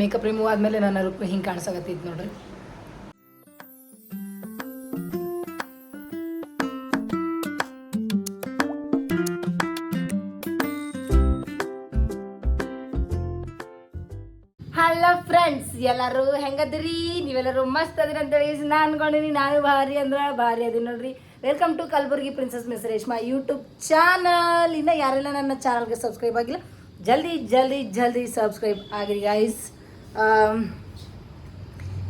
Makeup remove ಆದಮೇಲೆ ನನ್ನ look ಹಿಂಗೆ ಕಾಣಿಸಕತ್ತೈತೆ ನೋಡ್ರಿ. ಹಲೋ ಫ್ರೆಂಡ್ಸ್ ಎಲ್ಲರೂ ಹೆಂಗದಿರಿ? ನೀವೆಲ್ಲರೂ ಮಸ್ತ್ ಅದಿರಿ ಅಂತೇಳಿ ನಾ ಅನ್ಕೊಂಡಿನಿ ನಾನು ಭಾರಿ ಅಂದ್ರೆ ಭಾರಿ ಅದೀನಿ ನೋಡ್ರಿ. Welcome to Kalaburagi princess miss Reshma YouTube channel ಇನ್ನು ಯಾರೆಲ್ಲ ನನ್ನ ಚಾನಲ್ಗೆ ಸಬ್ಸ್ಕ್ರೈಬ್ ಆಗಿಲ್ಲ, ಜಲ್ದಿ ಜಲ್ದಿ ಜಲ್ದಿ ಸಬ್ಸ್ಕ್ರೈಬ್ ಆಗಿರಿ ಗೈಸ್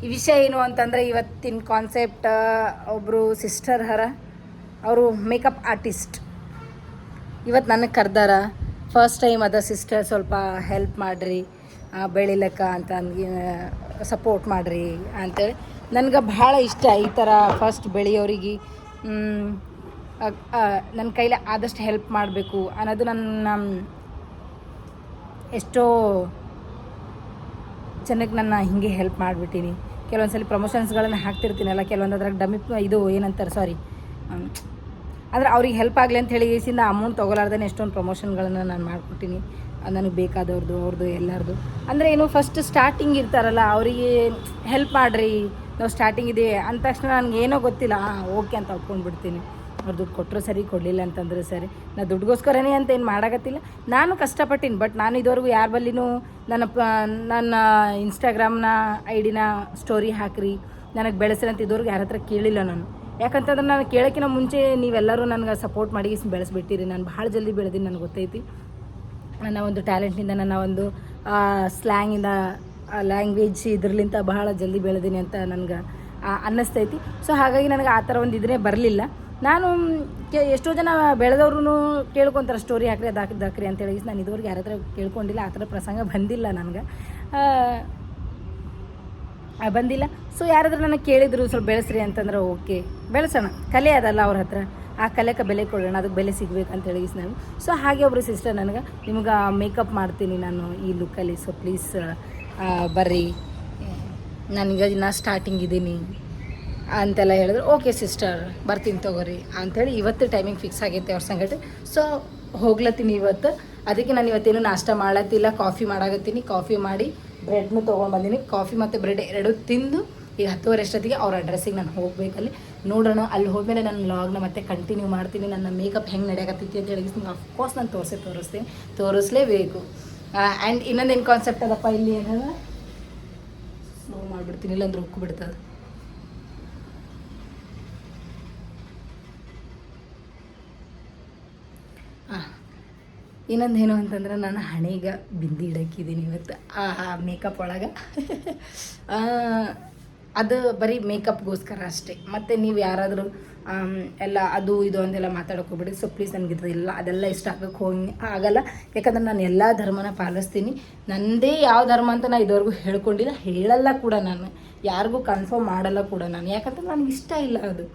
ಈ ವಿಷಯ ಏನು ಅಂತಂದರೆ ಇವತ್ತಿನ ಕಾನ್ಸೆಪ್ಟ್ ಒಬ್ಬರು ಸಿಸ್ಟರ್ ಹರ, ಅವರು ಮೇಕಪ್ ಆರ್ಟಿಸ್ಟ್ ಇವತ್ತು ನನಗೆ ಕರ್ದಾರ ಫಸ್ಟ್ ಟೈಮ್ ಅದ ಸಿಸ್ಟರ್ ಸ್ವಲ್ಪ ಹೆಲ್ಪ್ ಮಾಡಿರಿ ಬೆಳಿಲಕ್ಕ ಅಂತ ಸಪೋರ್ಟ್ ಮಾಡಿರಿ ಅಂತೇಳಿ. ನನಗೆ ಭಾಳ ಇಷ್ಟ ಈ ಥರ ಫಸ್ಟ್ ಬೆಳೆಯೋರಿಗೆ. ನನ್ನ ಕೈಲಿ ಆದಷ್ಟು ಹೆಲ್ಪ್ ಮಾಡಬೇಕು ಅನ್ನೋದು ನನ್ನ, ಎಷ್ಟೋ ಜನಕ್ಕೆ ನಾನು ಹಿಂಗೆ ಹೆಲ್ಪ್ ಮಾಡಿಬಿಟ್ಟಿನಿ. ಕೆಲವೊಂದು ಸಲ ಪ್ರಮೋಷನ್ಸ್ಗಳನ್ನು ಹಾಕ್ತಿರ್ತೀನಲ್ಲ, ಕೆಲವೊಂದು ಅದ್ರಾಗ ಡಮ್ಮಿ ಇದು ಏನಂತಾರೆ ಸಾರಿ ಅಂದ್ರೆ ಅವ್ರಿಗೆ ಹೆಲ್ಪ್ ಆಗಲಿ ಅಂತ ಹೇಳಿ ಈಸಿಂದ ಅಮೌಂಟ್ ತೊಗೊಲಾರ್ದೇ ಎಷ್ಟೊಂದು ಪ್ರಮೋಷನ್ಗಳನ್ನು ನಾನು ಮಾಡಿಕೊಟ್ಟಿನಿ. ನನಗೆ ಬೇಕಾದವ್ರದ್ದು ಅವ್ರದ್ದು ಎಲ್ಲರದು. ಅಂದರೆ ಏನು ಫಸ್ಟ್ ಸ್ಟಾರ್ಟಿಂಗ್ ಇರ್ತಾರಲ್ಲ, ಅವರಿಗೆ ಹೆಲ್ಪ್ ಮಾಡಿರಿ. ನಾವು ಸ್ಟಾರ್ಟಿಂಗ್ ಇದೆ ಅಂದ ತಕ್ಷಣ ನನಗೆ ಏನೋ ಗೊತ್ತಿಲ್ಲ ಓಕೆ ಅಂತ ಒಪ್ಕೊಂಡು ಬಿಡ್ತೀನಿ ಅವ್ರು ದುಡ್ಡು ಕೊಟ್ಟರು ಸರಿ, ಕೊಡಲಿಲ್ಲ ಅಂತಂದ್ರೆ ಸರಿ. ನಾ ದುಡ್ಡುಗೋಸ್ಕರನೇ ಅಂತ ಏನು ಮಾಡಾಕತ್ತಿಲ್ಲ. ನಾನು ಕಷ್ಟಪಟ್ಟಿನಿ ಬಟ್ ನಾನು ಇದುವರೆಗೂ ಯಾರ ಬಲ್ಲಿನೂ ನನ್ನ ಪ, ನನ್ನ ಇನ್ಸ್ಟಾಗ್ರಾಮ್ನ ಐ ಡಿನ ಸ್ಟೋರಿ ಹಾಕ್ರಿ, ನನಗೆ ಬೆಳೆಸ್ರಿ ಅಂತ ಇದುವರೆಗೂ ಯಾರ ಹತ್ರ ಕೇಳಿಲ್ಲ ನಾನು. ಯಾಕಂತಂದ್ರೆ ನಾನು ಕೇಳೋಕ್ಕಿಂತ ಮುಂಚೆ ನೀವೆಲ್ಲರೂ ನನಗೆ ಸಪೋರ್ಟ್ ಮಾಡಿ ಬೆಳೆಸ್ಬಿಟ್ಟಿರಿ. ನಾನು ಭಾಳ ಜಲ್ದಿ ಬೆಳೆದೀನಿ ನನಗೆ ಗೊತ್ತೈತಿ. ನನ್ನ ಒಂದು ಟ್ಯಾಲೆಂಟ್ನಿಂದ ನನ್ನ ಒಂದು ಸ್ಲ್ಯಾಂಗಿಂದ ಲ್ಯಾಂಗ್ವೇಜ್ ಇದ್ರಲಿಂತ ಬಹಳ ಜಲ್ದಿ ಬೆಳೆದೀನಿ ಅಂತ ನನಗೆ ಅನ್ನಿಸ್ತೈತಿ. ಸೊ ಹಾಗಾಗಿ ನನಗೆ ಆ ಥರ ಒಂದು ಇದನ್ನೇ ಬರಲಿಲ್ಲ. ನಾನು ಕೆ ಎಷ್ಟೋ ಜನ ಬೆಳೆದವ್ರು ಕೇಳ್ಕೊತಾರೆ ಸ್ಟೋರಿ ಹಾಕ್ರಿ, ಅದು ಹಾಕಿ ಹಾಕ್ರಿ ಅಂತೇಳಿ. ನಾನು ಇದುವರೆಗೆ ಯಾರ ಹತ್ರ ಕೇಳ್ಕೊಂಡಿಲ್ಲ, ಆ ಥರ ಪ್ರಸಂಗ ಬಂದಿಲ್ಲ ನನಗೆ. ಬಂದಿಲ್ಲ. ಸೊ ಯಾರಾದ್ರೂ ನನಗೆ ಕೇಳಿದ್ರು, ಸ್ವಲ್ಪ ಬೆಳೆಸ್ರಿ ಅಂತಂದ್ರೆ ಓಕೆ. ಬೆಳೆಸೋಣ. ಕಲೆ ಅದಲ್ಲ ಅವ್ರ ಹತ್ರ. ಆ ಕಲೆಗೆ ಬೆಲೆ ಕೊಡೋಣ ಅದಕ್ಕೆ ಬೆಲೆ ಸಿಗ್ಬೇಕು ಅಂತ ಹೇಳಿ ನಾನು. ಸೊ ಹಾಗೆ ಒಬ್ಬರು ಸಿಸ್ಟರ್ ನನಗೆ, ನಿಮ್ಗೆ ಮೇಕಪ್ ಮಾಡ್ತೀನಿ ನಾನು ಈ ಲುಕ್ಕಲ್ಲಿ ಸೊ ಪ್ಲೀಸ್ ಬರ್ರಿ. ನನಗೆ ಇನ್ನು ಸ್ಟಾರ್ಟಿಂಗ್ ಇದ್ದೀನಿ ಅಂತೆಲ್ಲ ಹೇಳಿದ್ರು, ಓಕೆ ಸಿಸ್ಟರ್, ಬರ್ತೀನಿ ತಗೋರಿ. ಅಂಥೇಳಿ ಇವತ್ತು ಟೈಮಿಂಗ್ ಫಿಕ್ಸ್ ಆಗೈತೆ ಅವ್ರ ಸಂಗಟ ಸೊ ಹೋಗ್ಲತ್ತೀನಿ ಇವತ್ತು. ಅದಕ್ಕೆ ನಾನು ಇವತ್ತೇನು ನಾಷ್ಟ ಮಾಡತ್ತಿಲ್ಲ ಕಾಫಿ ಮಾಡಾಕತ್ತೀನಿ. ಕಾಫಿ ಮಾಡಿ ಬ್ರೆಡ್ನು ತೊಗೊಂಡು ಬಂದೀನಿ. ಕಾಫಿ ಮತ್ತು ಬ್ರೆಡ್ ಎರಡು ತಿಂದು ಈಗ ಹತ್ತುವರೆ ಅಷ್ಟೊತ್ತಿಗೆ ಅವ್ರ ಅಡ್ರೆಸ್ಸಿಗೆ ನಾನು ಹೋಗ್ಬೇಕಲ್ಲಿ ನೋಡೋಣ, ಅಲ್ಲಿ ಹೋದ್ಮೇಲೆ ನಾನು ಲಾಗ್ನ ಮತ್ತೆ ಕಂಟಿನ್ಯೂ ಮಾಡ್ತೀನಿ. ನನ್ನ ಮೇಕಪ್ ಹೆಂಗೆ ನಡೆಯಕತ್ತೈತಿ ಅಂತ ಹೇಳಿ ನಿಮ್ಗೆ ಅಫ್ಕೋರ್ಸ್ ನಾನು ತೋರಿಸಿ, ತೋರಿಸ್ತೀನಿ. ತೋರಿಸ್ಲೇಬೇಕು. ಆ್ಯಂಡ್ ಇನ್ನೊಂದೇನು ಕಾನ್ಸೆಪ್ಟ್ ಅದಪ್ಪ ಇಲ್ಲಿ ಏನದ ಸ್ಲೋ ಮಾಡಿಬಿಡ್ತೀನಿ, ಇಲ್ಲಾಂದ್ರೆ ಉಕ್ಕು ಬಿಡ್ತದೆ. ಇನ್ನೊಂದು ಏನು ಅಂತಂದ್ರೆ ನಾನು ಹಣೆಗೆ ಬಿಂದಿ ಇಡಕ್ಕಿದ್ದೀನಿ ಇವತ್ತು. ಆ ಮೇಕಪ್ ಒಳಗೆ. ಅದು ಬರೀ ಮೇಕಪ್ಗೋಸ್ಕರ ಅಷ್ಟೇ. ಮತ್ತು ನೀವು ಯಾರಾದರೂ ಎಲ್ಲ ಅದು, ಇದು ಅಂತೆಲ್ಲ ಮಾತಾಡೋಕೆ ಹೋಗ್ಬಿಡಿ. ಸೊ ಪ್ಲೀಸ್ ಇಲ್ಲ ಅದೆಲ್ಲ ಇಷ್ಟ ಆಗಕ್ಕೆ ಹೋಗಿ ಆಗಲ್ಲ. ಯಾಕಂದ್ರೆ ನಾನು ಎಲ್ಲ ಧರ್ಮನ ಪಾಲಿಸ್ತೀನಿ. ನನ್ನದೇ ಯಾವ ಧರ್ಮ ಅಂತ ನಾನು ಇದುವರೆಗೂ ಹೇಳ್ಕೊಂಡಿಲ್ಲ. ಹೇಳಲ್ಲ ಕೂಡ ನಾನು. ಯಾರಿಗೂ ಕನ್ಫರ್ಮ್ ಮಾಡಲ್ಲ ಕೂಡ ನಾನು. ಯಾಕಂದ್ರೆ ನನಗೆ ಇಷ್ಟ ಇಲ್ಲ ಅದು.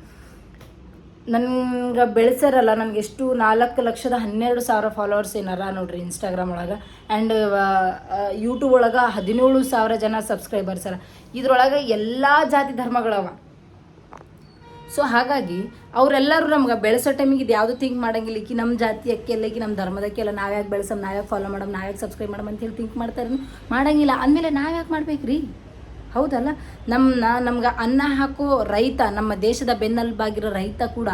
ನನ್ಗೆ ಬೆಳೆಸಾರಲ್ಲ, ನನಗೆ ಎಷ್ಟು ನಾಲ್ಕು ಲಕ್ಷದ ಹನ್ನೆರಡು ಸಾವಿರ ಫಾಲೋವರ್ಸ್ ಏನಾರ ನೋಡ್ರಿ ಇನ್ಸ್ಟಾಗ್ರಾಮ್ ಒಳಗೆ. ಆ್ಯಂಡ್ ಯೂಟ್ಯೂಬ್ ಒಳಗೆ ಹದಿನೇಳು ಸಾವಿರ ಜನ ಸಬ್ಸ್ಕ್ರೈಬರ್ಸ್ ಅರ. ಇದ್ರೊಳಗೆ ಎಲ್ಲ ಜಾತಿ ಧರ್ಮಗಳವ. ಸೊ ಹಾಗಾಗಿ ಅವರೆಲ್ಲರೂ ನಮ್ಗೆ ಬೆಳೆಸೋ ಟೈಮಿಗೆ ಇದು ಯಾವುದು ಥಿಂಕ್ ಮಾಡಂಗಿಲ್ಲ. ಕಿ ನಮ್ಮ ಜಾತಿ ಅಕ್ಕೆಲ್ಲ ಈಕಿ ನಮ್ಮ ಧರ್ಮದಕ್ಕೆಲ್ಲ ನಾವ್ಯಾಕೆ ಬೆಳೆಸಮ್ ನಾವ್ಯಾಕೆ ಫಾಲೋ ಮಾಡಮ್ ನಾವ್ಯಾಕೆ ಸಬ್ಸ್ಕ್ರೈಬ್ ಮಾಡಮ್ ಅಂತ ಹೇಳಿ ಥಿಂಕ್ ಮಾಡ್ತಾರೆ ಮಾಡಂಗಿಲ್ಲ. ಅಂದಮೇಲೆ ನಾವ್ಯಾಕೆ ಮಾಡ್ಬೇಕು ರೀ ಹೌದಲ್ಲ? ನಮ್ಮನ್ನ ನಮ್ಗೆ ಅನ್ನ ಹಾಕೋ ರೈತ, ನಮ್ಮ ದೇಶದ ಬೆನ್ನೆಲುಬಾಗಿರೋ ರೈತ ಕೂಡ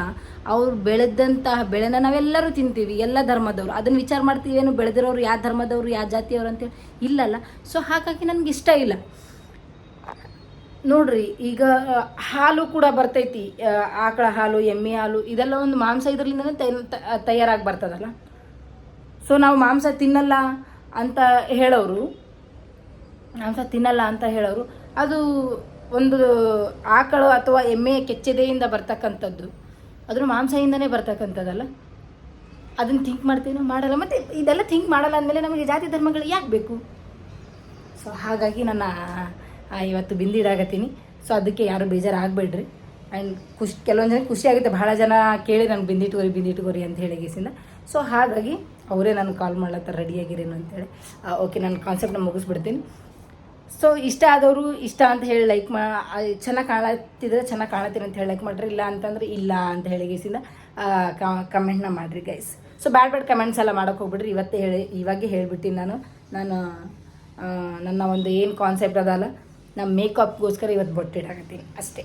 ಅವ್ರು ಬೆಳೆದಂತಹ ಬೆಳೆನ ನಾವೆಲ್ಲರೂ ತಿಂತೀವಿ, ಎಲ್ಲ ಧರ್ಮದವರು. ಅದನ್ನು ವಿಚಾರ ಮಾಡ್ತೀವಿ, ಏನು ಬೆಳೆದಿರೋರು ಯಾವ ಧರ್ಮದವರು, ಯಾವ ಜಾತಿಯವರು ಅಂತೇಳಿ ಇಲ್ಲಲ್ಲ. ಸೊ ಹಾಗಾಗಿ ನನಗೆ ಇಷ್ಟ ಇಲ್ಲ. ನೋಡ್ರಿ, ಈಗ ಹಾಲು ಕೂಡ ಬರ್ತೈತಿ. ಆಕಳ ಹಾಲು, ಎಮ್ಮೆ ಹಾಲು, ಇದೆಲ್ಲ ಒಂದು ಮಾಂಸ ಇದರಲ್ಲಿಂದನೇ ತಯಾರಾಗಿ ಬರ್ತದಲ್ಲ? ಸೊ ನಾವು ಮಾಂಸ ತಿನ್ನಲ್ಲ ಅಂತ ಹೇಳೋರು, ಮಾಂಸ ತಿನ್ನಲ್ಲ ಅಂತ ಹೇಳೋರು ಅದು ಒಂದು ಆಕಳು ಅಥವಾ ಎಮ್ಮೆಯ ಕೆಚ್ಚೆದೆಯಿಂದ ಬರ್ತಕ್ಕಂಥದ್ದು. ಅದ್ರ ಮಾಂಸದಿಂದನೇ ಬರ್ತಕ್ಕಂಥದ್ದಲ್ಲ. ಅದನ್ನು ಥಿಂಕ್ ಮಾಡ್ತೀನೋ ಮಾಡಲ್ಲ. ಮತ್ತು ಇದೆಲ್ಲ ಥಿಂಕ್ ಮಾಡಲ್ಲ ಅಂದಮೇಲೆ ನಮಗೆ ಜಾತಿ ಧರ್ಮಗಳು ಯಾಕೆ ಬೇಕು? ಸೊ ಹಾಗಾಗಿ ನನ್ನ ಇವತ್ತು ಬಿಂದಿಡಾಗತ್ತೀನಿ ಸೊ ಅದಕ್ಕೆ ಯಾರು ಬೇಜಾರಾಗಬೇಡ್ರಿ. ಆ್ಯಂಡ್ ಖುಷಿ, ಕೆಲವೊಂದು ಜನ ಖುಷಿ ಆಗುತ್ತೆ. ಬಹಳ ಜನ ಕೇಳಿ ನಾನು ಬಿಂದಿಟ್ಕೋರಿ ಬಿಂದಿಟ್ಕೋರಿ ಅಂತ ಹೇಳಿ ಗೀಸಿಂದ. ಸೊ ಹಾಗಾಗಿ ಅವರೇ ನಾನು ಕಾಲ್ ಮಾಡ್ಲತ್ತ ರೆಡಿಯಾಗಿರೇನು ಅಂತೇಳಿ ಓಕೆ ನಾನು ಕಾನ್ಸೆಪ್ಟ್ನ ಮುಗಿಸ್ಬಿಡ್ತೀನಿ. ಸೊ ಇಷ್ಟ ಆದವರು ಇಷ್ಟ ಅಂತ ಹೇಳಿ ಲೈಕ್ ಮಾ ಚೆನ್ನಾಗಿ ಕಾಣತ್ತಿದ್ರೆ ಚೆನ್ನಾಗಿ ಕಾಣತ್ತೀನಿ ಅಂತ ಹೇಳಿ ಲೈಕ್ ಮಾಡ್ರಿ. ಇಲ್ಲ ಅಂತಂದ್ರೆ ಇಲ್ಲ ಅಂತ ಹೇಳಿ ಗೀಸಿಂದ ಕಮೆಂಟ್ನ ಮಾಡಿರಿ guys so bad bad comments ಎಲ್ಲ ಮಾಡೋಕೆ ಹೋಗ್ಬಿಡ್ರಿ. ಇವತ್ತೇ ಹೇಳಿ, ಇವಾಗೆ ಹೇಳಿಬಿಟ್ಟಿನಿ ನಾನು. ನಾನು ನನ್ನ ಒಂದು ಏನು ಕಾನ್ಸೆಪ್ಟ್ ಅದಲ್ಲ ನಮ್ಮ ಮೇಕಪ್ಗೋಸ್ಕರ ಇವತ್ತು ಬೊಟ್ಟಿಡಾಕತ್ತೀನಿ ಅಷ್ಟೇ.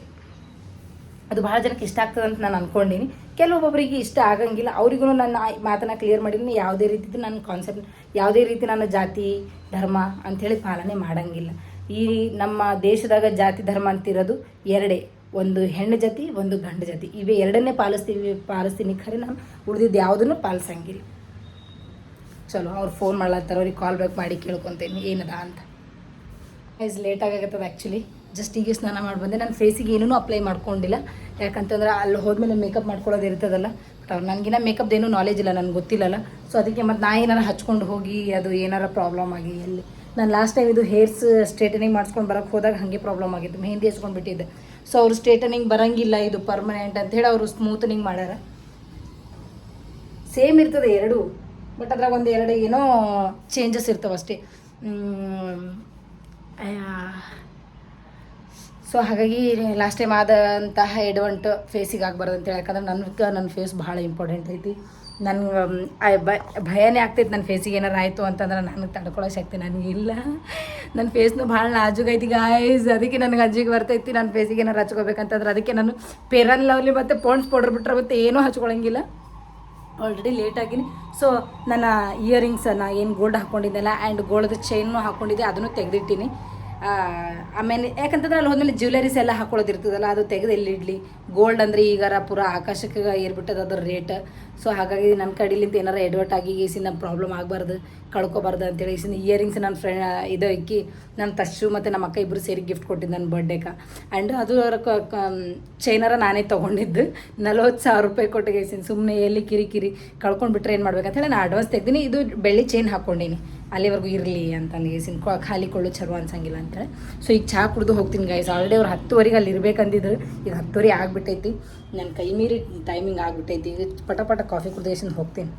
ಅದು ಭಾಳ ಜನಕ್ಕೆ ಇಷ್ಟ ಆಗ್ತದೆ ಅಂತ ನಾನು ಅನ್ಕೊಂಡಿನಿ. ಕೆಲವೊಬ್ಬೊಬ್ಬರಿಗೆ ಇಷ್ಟ ಆಗಂಗಿಲ್ಲ ಅವರಿಗೂ ನನ್ನ ಮಾತನ್ನ ಕ್ಲಿಯರ್ ಮಾಡಿದ್ದೀನಿ ಯಾವುದೇ ರೀತಿದು ನನ್ನ ಕಾನ್ಸೆಪ್ಟ್ ಯಾವುದೇ ರೀತಿ ನನ್ನ ಜಾತಿ, ಧರ್ಮ ಅಂಥೇಳಿ ಪಾಲನೆ ಮಾಡಂಗಿಲ್ಲ. ಈ ನಮ್ಮ ದೇಶದಾಗ ಜಾತಿ, ಧರ್ಮ ಅಂತಿರೋದು ಎರಡೇ, ಒಂದು ಹೆಣ್ಣು ಜಾತಿ, ಒಂದು ಗಂಡು ಜಾತಿ. ಇವೇ ಎರಡನ್ನೇ ಪಾಲಿಸ್ತೀವಿ, ಪಾಲಿಸ್ತೀನಿ ಖರೆ ನಾನು, ಉಳಿದಿದ್ದು ಯಾವುದನ್ನು ಪಾಲಿಸಂಗಿಲ್ಲ. ಚಲೋ, ಅವ್ರು ಫೋನ್ ಮಾಡ್ಲತ್ತಾರ, ಅವ್ರಿಗೆ ಕಾಲ್ ಬ್ಯಾಕ್ ಮಾಡಿ ಕೇಳ್ಕೊತೀನಿ, ಏನದ ಅಂತ. ಇಸ್ ಲೇಟ್ ಆಗತ್ತದ ಆ್ಯಕ್ಚುಲಿ ಜಸ್ಟ್ ಈಗ ಸ್ನಾನ ಮಾಡಿ ಬಂದೆ. ನನ್ನ ಫೇಸಿಗೆ ಏನೂ ಅಪ್ಲೈ ಮಾಡ್ಕೊಂಡಿಲ್ಲ. ಯಾಕಂತಂದ್ರೆ ಅಲ್ಲಿ ಹೋದ್ಮೇಲೆ ಮೇಕಪ್ ಮಾಡ್ಕೊಳ್ಳೋದು ಇರ್ತದಲ್ಲ. ಬಟ್ ಅವ್ರು ನನಗಿನ್ನ ನಾಲೇಜ್ ಇಲ್ಲ, ನನಗೆ ಗೊತ್ತಿಲ್ಲಲ್ಲ. ಸೊ ಅದಕ್ಕೆ ಮತ್ತು ನಾ ಏನಾರ ಹಚ್ಕೊಂಡು ಹೋಗಿ, ಅದು ಏನಾರ ಪ್ರಾಬ್ಲಮ್ ಆಗಿ ಎಲ್ಲಿ. ನಾನು ಲಾಸ್ಟ್ ಟೈಮ್ ಇದು ಹೇರ್ಸ್ ಸ್ಟ್ರೇಟನಿಂಗ್ ಮಾಡ್ಸ್ಕೊಂಡು ಬರೋಕ್ಕೆ ಹೋದಾಗ ಹಾಗೆ ಪ್ರಾಬ್ಲಮ್ ಆಗಿತ್ತು. ಮೆಹಂದಿ ಹಚ್ಕೊಂಡು ಬಿಟ್ಟಿದ್ದೆ. ಸೊ ಅವರು ಸ್ಟ್ರೇಟನಿಂಗ್ ಬರೋಂಗಿಲ್ಲ ಇದು ಪರ್ಮನೆಂಟ್ ಅಂತ ಹೇಳಿ ಅವರು ಸ್ಮೂತ್ನಿಂಗ್ ಮಾಡ್ಯಾರ. ಸೇಮ್ ಇರ್ತದೆ ಎರಡು. ಬಟ್ ಅದ್ರಾಗ ಒಂದು ಎರಡು ಏನೋ ಚೇಂಜಸ್ ಇರ್ತವೆ ಅಷ್ಟೇ. ಸೊ ಹಾಗಾಗಿ ಲಾಸ್ಟ್ ಟೈಮ್ ಆದಂತಹ ಎಡವಂಟು ಫೇಸಿಗೆ ಆಗಬಾರ್ದು ಅಂತೇಳಿ ಯಾಕಂದ್ರೆ ನನಗೆ ನನ್ನ ಫೇಸ್ ಭಾಳ ಇಂಪಾರ್ಟೆಂಟ್ ಐತಿ. ನನಗೆ ಭಯನೇ ಆಗ್ತೈತೆ ನನ್ನ ಫೇಸಿಗೆ ಏನಾರು ಆಯಿತು ಅಂತಂದ್ರೆ ನನಗೆ ತಡ್ಕೊಳ್ಳೋ ಶಕ್ತಿ ನನಗಿಲ್ಲ. ನನ್ನ ಫೇಸ್ನು ಭಾಳ ನಾಜುಗೈತಿ ಗಾಯ್ಸ್ ಅದಕ್ಕೆ ನನಗೆ ಅಂಜಿಗೆ ಬರ್ತೈತಿ ನನ್ನ ಫೇಸಿಗೆ ಏನಾರು ಹಚ್ಕೋಬೇಕಂತಂದ್ರೆ ಅದಕ್ಕೆ ನಾನು ಪೇರನ್ ಲವ್ಲಿ ಮತ್ತು ಪೌಂಡ್ಸ್ ಪೌಡರ್ ಬಿಟ್ರೆ ಮತ್ತೆ ಏನೂ ಹಚ್ಕೊಳಂಗಿಲ್ಲ. ಆಲ್ರೆಡಿ ಲೇಟ್ ಆಗಿನಿ. ಸೊ ನನ್ನ ಇಯರಿಂಗ್ಸ್ ನಾ ಏನು ಗೋಲ್ಡ್ ಹಾಕ್ಕೊಂಡಿದ್ದೆಲ್ಲ ಆ್ಯಂಡ್ ಗೋಲ್ಡ್ ಚೈನು ಹಾಕ್ಕೊಂಡಿದ್ದೆ ಅದನ್ನು ತೆಗೆದಿಟ್ಟಿನಿ. ಆಮೇಲೆ ಯಾಕಂತಂದ್ರೆ ಅಲ್ಲಿ ಹೋದ್ಮೇಲೆ ಜ್ಯುವೆಲರೀಸ್ ಎಲ್ಲ ಹಾಕೊಳ್ಳೋದಿರ್ತದಲ್ಲ ಅದು ತೆಗೆದು ಎಲ್ಲಿಡ್ಲಿ ಗೋಲ್ಡ್ ಅಂದರೆ ಈಗಾರ ಪೂರ ಆಕಾಶಕ್ಕೆ ಏರ್ಬಿಟ್ಟದ ಅದ್ರ ರೇಟ್ ಸೊ ಹಾಗಾಗಿ ನನ್ನ ಕಡೆಲಿಂದ ಏನಾರ ಎಡ್ವರ್ಟ್ ಆಗಿ ಈಸಿನ ಪ್ರಾಬ್ಲಮ್ ಆಗಬಾರ್ದು, ಕಳ್ಕೊಬಾರ್ದು ಅಂತೇಳಿ ಈಸಿನ ಇಯರಿಂಗ್ಸ್ ನನ್ನ ಫ್ರೆಂಡ್ ಇದು ಇಕ್ಕಿ ನನ್ನ ತಶು ಮತ್ತು ನಮ್ಮ ಅಕ್ಕ ಇಬ್ಬರು ಸೇರಿ ಗಿಫ್ಟ್ ಕೊಟ್ಟಿದ್ದು ನನ್ನ ಬರ್ಡೇಕ ಆ್ಯಂಡ್ ಅದು ಚೈನರ ನಾನೇ ತೊಗೊಂಡಿದ್ದು. ನಲ್ವತ್ತು ಸಾವಿರ ರೂಪಾಯಿ ಕೊಟ್ಟಿಗೆ ಸುಮ್ಮನೆ ಎಲ್ಲಿ ಕಿರಿ ಕಿರಿ ಕಳ್ಕೊಂಡ್ಬಿಟ್ರೆ ಏನು ಮಾಡ್ಬೇಕಂತೇಳಿ ನಾನು ಅಡ್ವಾನ್ಸ್ ತೆಗ್ದೀನಿ. ಇದು ಬೆಳ್ಳಿ ಚೈನ್ ಹಾಕ್ಕೊಂಡೀನಿ ಅಲ್ಲಿವರೆಗೂ ಇರಲಿ ಅಂತ ಸಿನ್ ಖಾಲಿ ಕೊಳ್ಳು ಚರ್ವ ಅನ್ಸಂಗಿಲ್ಲ ಅಂತೇಳಿ ಸೊ ಈಗ ಚಹಾ ಕುಡ್ದು ಹೋಗ್ತೀನಿ ಗೈಸ್ ಆಲ್ರೆಡಿ ಅವ್ರು ಹತ್ತುವರೆಗೆ ಅಲ್ಲಿ ಇರಬೇಕಂದಿದ್ರು. ಈಗ ಹತ್ತುವರೆ ಆಗಿಬಿಟ್ಟೈತಿ. ನನ್ನ ಕೈ ಮೀರಿ ಟೈಮಿಂಗ್ ಆಗಿಬಿಟ್ಟೈತಿ. ಈಗ ಪಟ ಪಟ ಕಾಫಿ ಕುಡ್ದು ಹೋಗ್ತೀನಿ?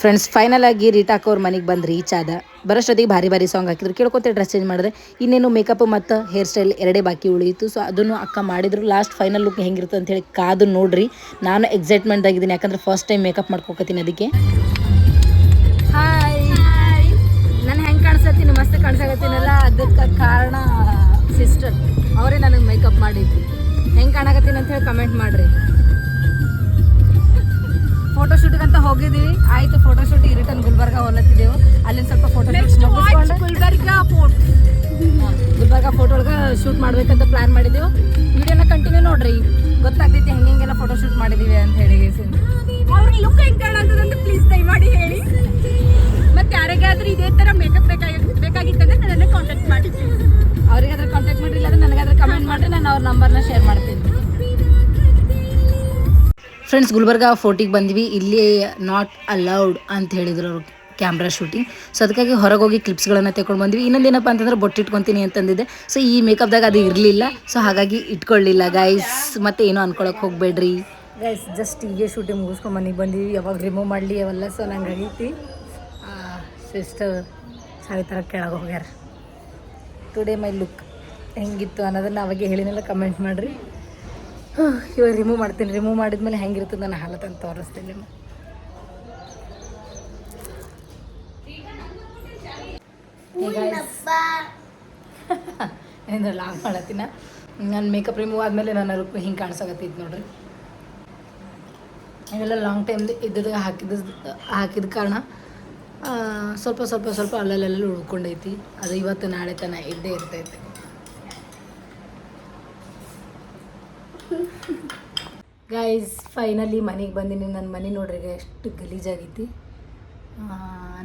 ಫ್ರೆಂಡ್ಸ್ ಫೈನಲ್ ಆಗಿ ರೀಟಾಕ್ ಅವ್ರ ಮನೆಗೆ ಬಂದು ರೀಚ್ ಆದ. ಬರೋಷ್ಟೊತ್ತಿಗೆ ಭಾರಿ ಭಾರಿ ಸಾಂಗ್ ಹಾಕಿದ್ರು. ಕೇಳ್ಕೊತೆ ಡ್ರೆಸ್ ಚೇಂಜ್ ಮಾಡಿದ್ರೆ ಇನ್ನೇನು ಮೇಕಪ್ ಮತ್ತು ಹೇರ್ ಸ್ಟೈಲ್ ಎರಡೇ ಬಾಕಿ ಉಳಿಯಿತು. ಸೊ ಅದನ್ನು ಅಕ್ಕ ಮಾಡಿದ್ರು. ಲಾಸ್ಟ್ ಫೈನಲ್ ಲುಕ್ ಹೆಂಗಿರುತ್ತೆ ಅಂತ ಹೇಳಿ ಕಾದು ನೋಡ್ರಿ. ನಾನು ಎಕ್ಸೈಟ್ಮೆಂಟ್ ಆಗಿದ್ದೀನಿ ಯಾಕಂದ್ರೆ ಫಸ್ಟ್ ಟೈಮ್ ಮೇಕಪ್ ಮಾಡ್ಕೊಕತ್ತೀನಿ ಅದಕ್ಕೆ. ಕಾಣಿಸಕತ್ತೀನಲ್ಲ ಅದಕ್ಕೆ ಕಾರಣ ಸಿಸ್ಟರ್ ಅವರೇ ನನಗೆ ಮೇಕಪ್ ಮಾಡಿದ್ರು ಹೆಂಗೆ ಕಾಣಕತ್ತೀನಿ ಅಂತ ಹೇಳಿ ಕಮೆಂಟ್ ಮಾಡಿರಿ. ಫೋಟೋ ಶೂಟಿಗೆ ಅಂತ ಹೋಗಿದ್ವಿ. ಆಯಿತು ಫೋಟೋಶೂಟ್ ಈ ರಿಟರ್ನ್ ಗುಲ್ಬರ್ಗ ಹೊಲತ್ತಿದ್ದೆವು ಅಲ್ಲಿಂದ ಸ್ವಲ್ಪ photo Gulbarga photo Gulbarga photo ಒಳಗೆ ಶೂಟ್ ಮಾಡ್ಬೇಕಂತ ಪ್ಲಾನ್ ಮಾಡಿದ್ದೆವು ವಿಡಿಯೋನ ಕಂಟಿನ್ಯೂ ನೋಡ್ರಿ. ಗೊತ್ತಾಗ್ತೈತಿ ಹೆಂಗೆ ಹೆಂಗೆಲ್ಲ ಫೋಟೋ ಶೂಟ್ ಮಾಡಿದೀವಿ ಅಂತ ಹೇಳಿ ಅವ್ರಿಗೆ ಲುಕ್ ಹೆಂಗೆ ಕಾಣಂತದಂತ ಪ್ಲೀಸ್ ದಯಮಾಡಿ ಹೇಳಿ. ಮತ್ತೆ ಯಾರಿಗಾದ್ರೂ ಇದೇ ಥರ ಮೇಕಪ್ ಫ್ರೆಂಡ್ಸ್ ಗುಲ್ಬರ್ಗ ಫೋರ್ಟಿಗೆ ಬಂದ್ವಿ. ಇಲ್ಲಿ ನಾಟ್ ಅಲೌಡ್ ಅಂತ ಹೇಳಿದ್ರು ಅವರು ಕ್ಯಾಮ್ರಾ ಶೂಟಿಂಗ್ ಸೊ ಅದಕ್ಕಾಗಿ ಹೊರಗೆ ಹೋಗಿ ಕ್ಲಿಪ್ಸ್ಗಳನ್ನು ತೆಕೊಂಡು ಬಂದ್ವಿ. ಇನ್ನೊಂದು ಏನಪ್ಪ ಅಂತಂದ್ರೆ ಬೊಟ್ಟು ಇಟ್ಕೊತೀನಿ ಅಂತಂದಿದ್ದೆ. ಸೊ ಈ ಮೇಕಪ್ದಾಗ ಅದು ಇರಲಿಲ್ಲ. ಸೊ ಹಾಗಾಗಿ ಇಟ್ಕೊಳ್ಳಿಲ್ಲ ಗೈಸ್ ಮತ್ತೆ ಏನೋ ಅನ್ಕೊಳಕ್ಕೆ ಹೋಗಬೇಡ್ರಿ. ಗೈಸ್ ಜಸ್ಟ್ ಹೀಗೆ ಶೂಟಿಂಗ್ ಮುಗಿಸ್ಕೊಂಡು ಮನೆಗೆ ಬಂದೀವಿ. ಯಾವಾಗ ರಿಮೂವ್ ಮಾಡಲಿ ಅವೆಲ್ಲ ಸೊ ನಂಗೆ ಆಗೈತಿ ಸಿಸ್ಟರ್ ಸಾರಿ ಥರ ಕೆಳಗೆ ಹೋಗ್ಯಾರ. ಟುಡೇ ಮೈ ಲುಕ್ ಹೆಂಗಿತ್ತು ಅನ್ನೋದನ್ನ ಅವಾಗೆ ಹೇಳಿನೆಲ್ಲ ಕಮೆಂಟ್ ಮಾಡಿರಿ. ಇವಾಗ ರಿಮೂವ್ ಮಾಡ್ತೀನಿ. ರಿಮೂವ್ ಮಾಡಿದ್ಮೇಲೆ ಹೆಂಗಿರ್ತದೆ ನನ್ನ ಹಾಲತ್ ಅಂತ ತೋರಿಸ್ತೀನಿ ಏನು ಲಾಂಗ್ ಮಾಡತ್ತೀನ? ನಾನು ಮೇಕಪ್ ರಿಮೂವ್ ಆದಮೇಲೆ ನನ್ನ ಲುಕ್ ಹಿಂಗೆ ಕಾಣಿಸಕತ್ತೈತಿ ನೋಡ್ರಿ. ಇವೆಲ್ಲ ಲಾಂಗ್ ಟೈಮ್ ಇದ್ದದ ಹಾಕಿದ ಹಾಕಿದ ಕಾರಣ ಸ್ವಲ್ಪ ಸ್ವಲ್ಪ ಸ್ವಲ್ಪ ಅಲ್ಲಲ್ಲೆಲ್ಲ ಉಳ್ಕೊಂಡೈತಿ. ಅದು ಇವತ್ತು ನಾಳೆ ತನ ಇದ್ದೇ ಇರ್ತೈತೆ. ಗೈಸ್ ಫೈನಲಿ ಮನೆಗೆ ಬಂದೀನಿ. ನನ್ನ ಮನೆ ನೋಡ್ರಿ ಎಷ್ಟು ಗಲೀಜಾಗೈತಿ.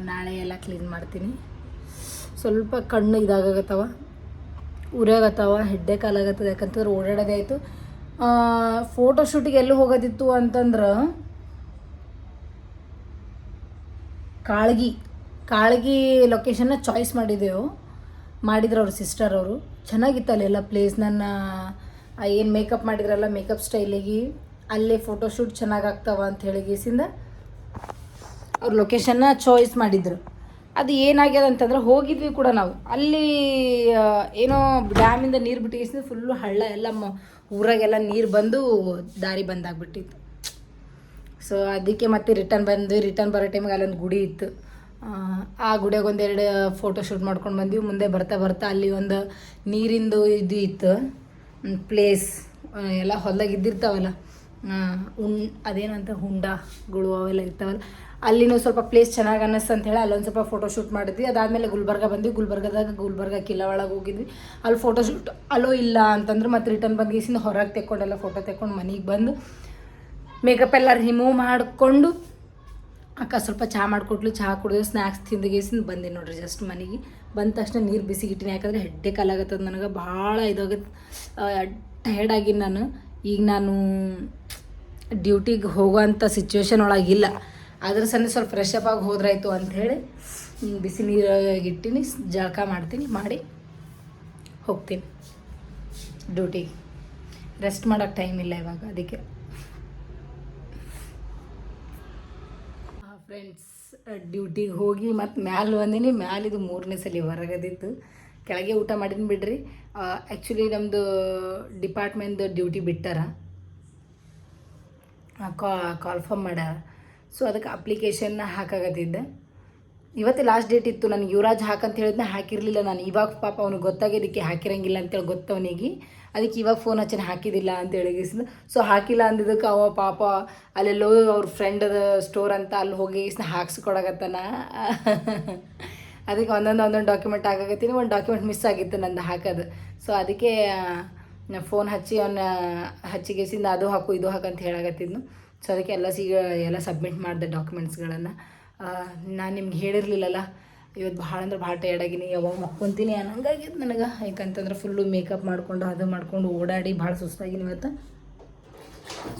ನಾಳೆ ಎಲ್ಲ ಕ್ಲೀನ್ ಮಾಡ್ತೀನಿ. ಸ್ವಲ್ಪ ಕಣ್ಣು ಇದಾಗತ್ತವ ಉರಿಯಾಗತ್ತವ ಹೆಡ್ಡೆ ಕಾಲಾಗತ್ತದ ಯಾಕಂತಂದ್ರೆ ಓಡಾಡೋದೇ ಆಯಿತು. ಫೋಟೋ ಶೂಟಿಗೆ ಎಲ್ಲಿ ಹೋಗೋದಿತ್ತು ಅಂತಂದ್ರೆ ಕಾಳಗಿ. ಕಾಳಗಿ ಲೊಕೇಶನ್ನ ಚಾಯ್ಸ್ ಮಾಡಿದೆವು ಮಾಡಿದ್ರು ಅವ್ರ ಸಿಸ್ಟರ್ ಅವರು. ಚೆನ್ನಾಗಿತ್ತು ಅಲ್ಲೆಲ್ಲ ಪ್ಲೇಸ್ ನನ್ನ ಏನು ಮೇಕಪ್ ಮಾಡಿದ್ರಲ್ಲ ಮೇಕಪ್ ಸ್ಟೈಲಿಗೆ ಅಲ್ಲೇ ಫೋಟೋಶೂಟ್ ಚೆನ್ನಾಗಿ ಆಗ್ತಾವ ಅಂತ ಹೇಳಿ ಗೀಸಿಂದ ಅವ್ರ ಲೊಕೇಶನ್ನ ಚಾಯ್ಸ್ ಮಾಡಿದ್ರು. ಅದು ಏನಾಗ್ಯದ ಅಂತಂದ್ರೆ ಹೋಗಿದ್ವಿ ಕೂಡ ನಾವು. ಅಲ್ಲಿ ಏನೋ ಡ್ಯಾಮಿಂದ ನೀರು ಬಿಟ್ಟಿಗೆ ಫುಲ್ಲು ಹಳ್ಳ ಎಲ್ಲ ಮ, ಊರಾಗೆಲ್ಲ ನೀರು ಬಂದು ದಾರಿ ಬಂದಾಗ್ಬಿಟ್ಟಿತ್ತು. ಸೊ ಅದಕ್ಕೆ ಮತ್ತೆ ರಿಟರ್ನ್ ಬಂದ್ವಿ. ರಿಟರ್ನ್ ಬರೋ ಟೈಮಿಗೆ ಅಲ್ಲೊಂದು ಗುಡಿ ಇತ್ತು. ಆ ಗುಡಿಯಾಗ ಒಂದೆರಡು ಫೋಟೋ ಶೂಟ್ ಮಾಡ್ಕೊಂಡು ಬಂದ್ವಿ. ಮುಂದೆ ಬರ್ತಾ ಬರ್ತಾ ಅಲ್ಲಿ ಒಂದು ನೀರಿಂದು ಇದು ಇತ್ತು. ಪ್ಲೇಸ್ ಎಲ್ಲ ಹೊಲ್ದಾಗ ಇದ್ದಿರ್ತಾವಲ್ಲ. ಉಣ್ ಅದೇನಂತ ಹುಂಡಗಳು ಅವೆಲ್ಲ ಇರ್ತಾವಲ್ಲ, ಅಲ್ಲಿನೂ ಸ್ವಲ್ಪ ಪ್ಲೇಸ್ ಚೆನ್ನಾಗಿ ಅನ್ನಿಸ್ತು ಅಂತ ಹೇಳಿ ಅಲ್ಲೊಂದು ಸ್ವಲ್ಪ ಫೋಟೋ ಶೂಟ್ ಮಾಡಿದ್ವಿ. ಅದಾದಮೇಲೆ ಗುಲ್ಬರ್ಗ ಬಂದ್ವಿ. ಗುಲ್ಬರ್ಗದಾಗ ಗುಲ್ಬರ್ಗ ಕಿಲ್ಲ ಒಳಗೆ ಹೋಗಿದ್ವಿ. ಅಲ್ಲಿ ಫೋಟೋ ಶೂಟ್ ಅಲ್ಲೋ ಇಲ್ಲ ಅಂತಂದ್ರೆ ಮತ್ತೆ ರಿಟರ್ನ್ ಬಂದು ಗೀಸಿಂದ ಹೊರಗೆ ತೆಕ್ಕೊಂಡೆಲ್ಲ ಫೋಟೋ ತೆಕ್ಕೊಂಡು ಮನೆಗೆ ಬಂದು ಮೇಕಪ್ ಎಲ್ಲ ರಿಮೂವ್ ಮಾಡಿಕೊಂಡು ಅಕ್ಕ ಸ್ವಲ್ಪ ಚಹಾ ಮಾಡಿಕೊಟ್ಲು. ಚಹಾ ಕುಡಿದು ಸ್ನ್ಯಾಕ್ಸ್ ತಿಂದು ಗೀಸಿಂದ ಬಂದೆ ನೋಡ್ರಿ ಜಸ್ಟ್ ಮನೆಗೆ. ಬಂದ ತಕ್ಷಣ ನೀರು ಬಿಸಿಗಿಟ್ಟಿನಿ ಯಾಕಂದ್ರೆ ಹೆಡ್ಡೆ ಕಾಲಾಗತ್ತದ ನನಗೆ. ಭಾಳ ಇದಾಗತ್ತೆ ಟಯರ್ಡ್ ಆಗಿನ ನಾನು. ಈಗ ನಾನು ಡ್ಯೂಟಿಗೆ ಹೋಗೋವಂಥ ಸಿಚುವೇಶನ್ ಒಳಗಿಲ್ಲ ಅದ್ರ ಸಣ್ಣ ಸ್ವಲ್ಪ ಫ್ರೆಶ್ ಅಪ್ ಆಗಿ ಹೋದ್ರಾಯ್ತು ಅಂಥೇಳಿ ಬಿಸಿ ನೀರಾಗಿ ಇಟ್ಟಿನಿ, ಜಳಕ ಮಾಡ್ತೀನಿ, ಮಾಡಿ ಹೋಗ್ತೀನಿ ಡ್ಯೂಟಿಗೆ. ರೆಸ್ಟ್ ಮಾಡೋಕ್ಕೆ ಟೈಮ್ ಇಲ್ಲ ಇವಾಗ ಅದಕ್ಕೆ. ಫ್ರೆಂಡ್ಸ್ ಡ್ಯೂಟಿಗೆ ಹೋಗಿ ಮತ್ತು ಮ್ಯಾಲೆ ಬಂದೀನಿ. ಮ್ಯಾಲಿದು ಮೂರನೇ ಸಲ ಹೊರಗದಿತ್ತು. ಕೆಳಗೆ ಊಟ ಮಾಡಿದ್ನಿ ಬಿಡ್ರಿ. ಆ್ಯಕ್ಚುಲಿ ನಮ್ಮದು ಡಿಪಾರ್ಟ್ಮೆಂಟ್ದು ಡ್ಯೂಟಿ ಬಿಟ್ಟಾರ. ಕಾ ಕಾಲ್ಫಾರ್ಮ್ ಮಾಡ್ಯಾರ ಸೊ ಅದಕ್ಕೆ ಅಪ್ಲಿಕೇಶನ್ನ ಹಾಕಾಗತ್ತಿದ್ದೆ ಇವತ್ತು ಲಾಸ್ಟ್ ಡೇಟ್ ಇತ್ತು. ನನಗೆ ಯುವರಾಜ್ ಹಾಕಂತ ಹೇಳಿದ್ನ ಹಾಕಿರಲಿಲ್ಲ ನಾನು. ಇವಾಗ ಪಾಪ ಅವ್ನಿಗೆ ಗೊತ್ತಾಗಿದ್ದಕ್ಕೆ ಹಾಕಿರಂಗಿಲ್ಲ ಅಂತೇಳಿ ಗೊತ್ತವನಿಗೆ. ಅದಕ್ಕೆ ಇವಾಗ ಫೋನ್ ಹಚ್ಚಿನ ಹಾಕಿದ್ದಿಲ್ಲ ಅಂತೇಳಿ ಗೀಸಿಂದ ಸೊ ಹಾಕಿಲ್ಲ ಅಂದಿದ್ದಕ್ಕೆ ಅವ ಪಾಪ ಅಲ್ಲೆಲ್ಲೋ ಅವ್ರ ಫ್ರೆಂಡದ ಸ್ಟೋರ್ ಅಂತ ಅಲ್ಲಿ ಹೋಗಿ ಗೀಸ್ನ ಹಾಕ್ಸ್ಕೊಡಕತ್ತಾನ. ಅದಕ್ಕೆ ಒಂದೊಂದು ಒಂದೊಂದು ಡಾಕ್ಯುಮೆಂಟ್ ಹಾಕಾಗತ್ತೀನಿ ಒಂದು ಡಾಕ್ಯುಮೆಂಟ್ ಮಿಸ್ ಆಗಿತ್ತು ನಂದು ಹಾಕೋದು. ಸೊ ಅದಕ್ಕೆ ಫೋನ್ ಹಚ್ಚಿ ಅವನ್ನ ಹಚ್ಚಿಗೆಸಿಂದ ಅದು ಹಾಕು, ಇದು ಹಾಕು ಅಂತ ಹೇಳಾಕತ್ತಿದ್ನು. ಸೊ ಅದಕ್ಕೆ ಎಲ್ಲ ಸಿಗ, ಎಲ್ಲ ಸಬ್ಮಿಟ್ ಮಾಡಿದೆ ಡಾಕ್ಯುಮೆಂಟ್ಸ್ಗಳನ್ನು ನಾನು ನಿಮ್ಗೆ ಹೇಳಿರಲಿಲ್ಲಲ್ಲ ಇವತ್ತು ಭಾಳ ಅಂದ್ರೆ ಭಾಳ ಟಯರ್ಡ್ ಆಗಿನಿ, ಯಾವಾಗ ಮಕ್ಕೊಂತೀನಿ ಅನ್ನಂಗಾಗಿತ್ತು ನನಗೆ. ಯಾಕಂತಂದ್ರೆ ಫುಲ್ಲು ಮೇಕಪ್ ಮಾಡಿಕೊಂಡು, ಅದು ಮಾಡ್ಕೊಂಡು ಓಡಾಡಿ ಭಾಳ ಸುಸ್ತಾಗಿನಿ ಇವತ್ತು.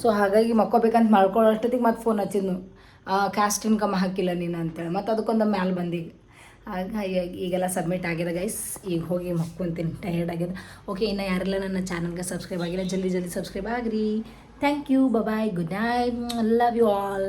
ಸೊ ಹಾಗಾಗಿ ಮಕ್ಕೋಬೇಕಂತ ಮಾಡ್ಕೊಳ್ಳೋ ಅಷ್ಟೊತ್ತಿಗೆ ಮತ್ತೆ ಫೋನ್ ಹಚ್ಚಿದ್ನು. ಕ್ಯಾಸ್ಟ್ ಇನ್ಕಮ್ ಹಾಕಿಲ್ಲ ನೀನು ಅಂತೇಳಿ. ಮತ್ತು ಅದಕ್ಕೊಂದು ಮ್ಯಾಲೆ ಬಂದೀಗ ಹಾಗಾಗಿ ಈಗೆಲ್ಲ ಸಬ್ಮಿಟ್ ಆಗಿದೆ ಗೈಸ್ ಈಗ ಹೋಗಿ ಮಕ್ಕೊಂತೀನಿ ಟಯರ್ಡ್ ಆಗಿದೆ ಓಕೆ ಇನ್ನು ಯಾರೆಲ್ಲ ನನ್ನ ಚಾನಲ್ಗೆ ಸಬ್ಸ್ಕ್ರೈಬ್ ಆಗಿಲ್ಲ, ಜಲ್ದಿ ಜಲ್ದಿ ಸಬ್ಸ್ಕ್ರೈಬ್ ಆಗಿರಿ. Thank you bye good night love you all